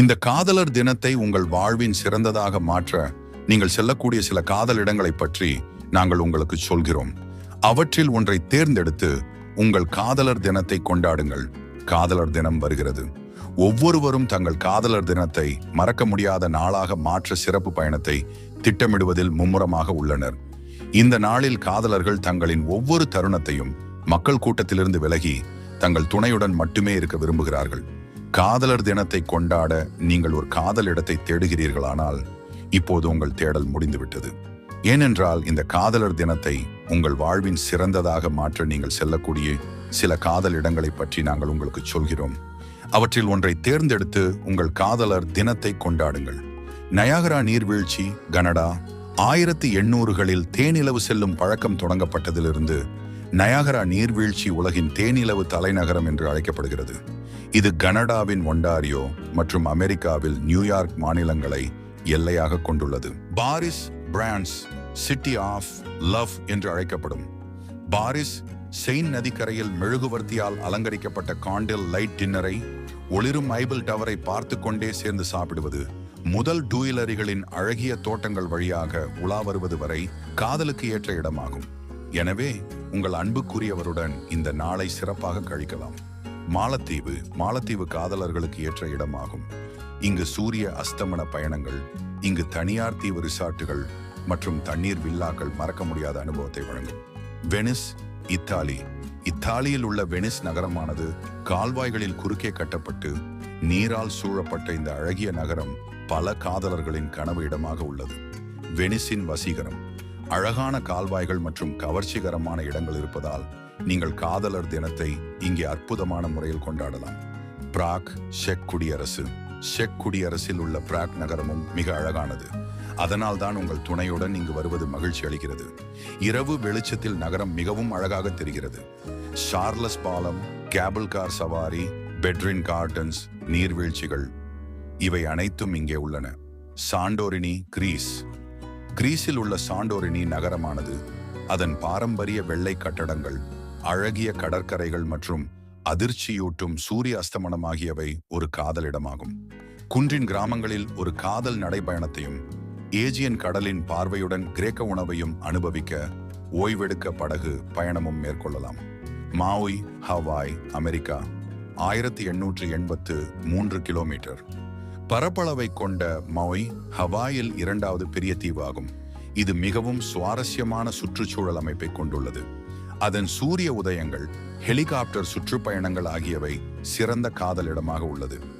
இந்த காதலர் தினத்தை உங்கள் வாழ்வின் சிறந்ததாக மாற்ற நீங்கள் செல்லக்கூடிய சில காதல் இடங்களை பற்றி நாங்கள் உங்களுக்கு சொல்கிறோம். அவற்றில் ஒன்றை தேர்ந்தெடுத்து உங்கள் காதலர் தினத்தை கொண்டாடுங்கள். காதலர் தினம் வருகிறது. ஒவ்வொருவரும் தங்கள் காதலர் தினத்தை மறக்க முடியாத நாளாக மாற்ற சிறப்பு பயணத்தை திட்டமிடுவதில் மும்முரமாக உள்ளனர். இந்த நாளில் காதலர்கள் தங்களின் ஒவ்வொரு தருணத்தையும் மக்கள் கூட்டத்திலிருந்து விலகி தங்கள் துணையுடன் மட்டுமே இருக்க விரும்புகிறார்கள். காதலர் தினத்தை கொண்டாட நீங்கள் ஒரு காதல் இடத்தை தேடுகிறீர்களானால் இப்போது உங்கள் தேடல் முடிந்துவிட்டது. ஏனென்றால் இந்த காதலர் தினத்தை உங்கள் வாழ்வின் சிறந்ததாக மாற்ற நீங்கள் செல்லக்கூடிய சில காதல் இடங்களை பற்றி நாங்கள் உங்களுக்கு சொல்கிறோம். அவற்றில் ஒன்றை தேர்ந்தெடுத்து உங்கள் காதலர் தினத்தை கொண்டாடுங்கள். நயாகரா நீர்வீழ்ச்சி கனடா ஆயிரத்தி எண்ணூறுகளில் தேனிலவு செல்லும் பழக்கம் தொடங்கப்பட்டதிலிருந்து நயாகரா நீர்வீழ்ச்சி உலகின் தேனிலவு தலைநகரம் என்று அழைக்கப்படுகிறது. இது கனடாவின் ஒண்டாரியோ மற்றும் அமெரிக்காவில் நியூயார்க் மாநிலங்களை எல்லையாக கொண்டுள்ளது. Paris France city of love என்று அழைக்கப்படும். பாரிஸ் செயின் நதிக்கரையில் மெழுகுவர்த்தியால் அலங்கரிக்கப்பட்ட காண்டில் லைட் டின்னரை ஒளிரும் ஐபிள் டவரை பார்த்து கொண்டே சேர்ந்து சாப்பிடுவது முதல் டூயிலரிகளின் அழகிய தோட்டங்கள் வழியாக உலா வருவது வரை காதலுக்கு ஏற்ற இடமாகும். எனவே உங்கள் அன்புக்குரியவருடன் இந்த நாளை சிறப்பாக கழிக்கலாம். மாலத்தீவு மாலத்தீவு காதலர்களுக்கு ஏற்ற இடமாகும். இங்கு சூரிய அஸ்தமன பயணங்கள் இங்கு தனியார் தீவு ரிசார்ட்டுகள் மற்றும் தண்ணீர் வில்லாக்கள் மறக்க முடியாத அனுபவத்தை வழங்கும். Venice Italy. இத்தாலியில் உள்ள வெனிஸ் நகரமானது கால்வாய்களில் குறுக்கே கட்டப்பட்டு நீரால் சூழப்பட்ட இந்த அழகிய நகரம் பல காதலர்களின் கனவு இடமாக உள்ளது. வெனிஸின் வசீகரம். அழகான கால்வாய்கள் மற்றும் கவர்ச்சிகரமான இடங்கள் இருப்பதால் நீங்கள் காதலர் தினத்தை இங்கே அற்புதமான முறையில் கொண்டாடலாம். பிராக் செக் குடியரசு. செக் குடியரசில் உள்ள பிராக் நகரமும் மிக அழகானது. அதனால் தான் உங்கள் துணையுடன் இங்கு வருவது மகிழ்ச்சி அளிக்கிறது. இரவு வெளிச்சத்தில் நகரம் மிகவும் அழகாக தெரிகிறது. ஷார்லஸ் பாலம் கேபிள் கார் சவாரி பெட்ரின் கார்டன்ஸ் நீர்வீழ்ச்சிகள் இவை அனைத்தும் இங்கே உள்ளன. Santorini Greece. கிரீஸில் உள்ள சாண்டோரினி நகரமானது அதன் பாரம்பரிய வெள்ளை கட்டடங்கள் அழகிய கடற்கரைகள் மற்றும் அதிர்ச்சியூட்டும் சூரிய அஸ்தமனம் ஆகியவை ஒரு காதலிடமாகும். குன்றின் கிராமங்களில் ஒரு காதல் நடைபயணத்தையும் ஏஜியன் கடலின் பார்வையுடன் கிரேக்க உணவையும் அனுபவிக்க ஓய்வெடுக்க படகு பயணமும் மேற்கொள்ளலாம். மாவுய் ஹவாய் அமெரிக்கா ஆயிரத்தி எண்ணூற்று எண்பத்து மூன்று கிலோமீட்டர். பரப்பளவை கொண்ட மொய் ஹவாயில் இரண்டாவது பெரிய தீவாகும். இது மிகவும் சுவாரஸ்யமான சுற்றுச்சூழல் அமைப்பை கொண்டுள்ளது. அதன் சூரிய உதயங்கள் ஹெலிகாப்டர் சுற்றுப்பயணங்கள் ஆகியவை சிறந்த காதலிடமாக உள்ளது.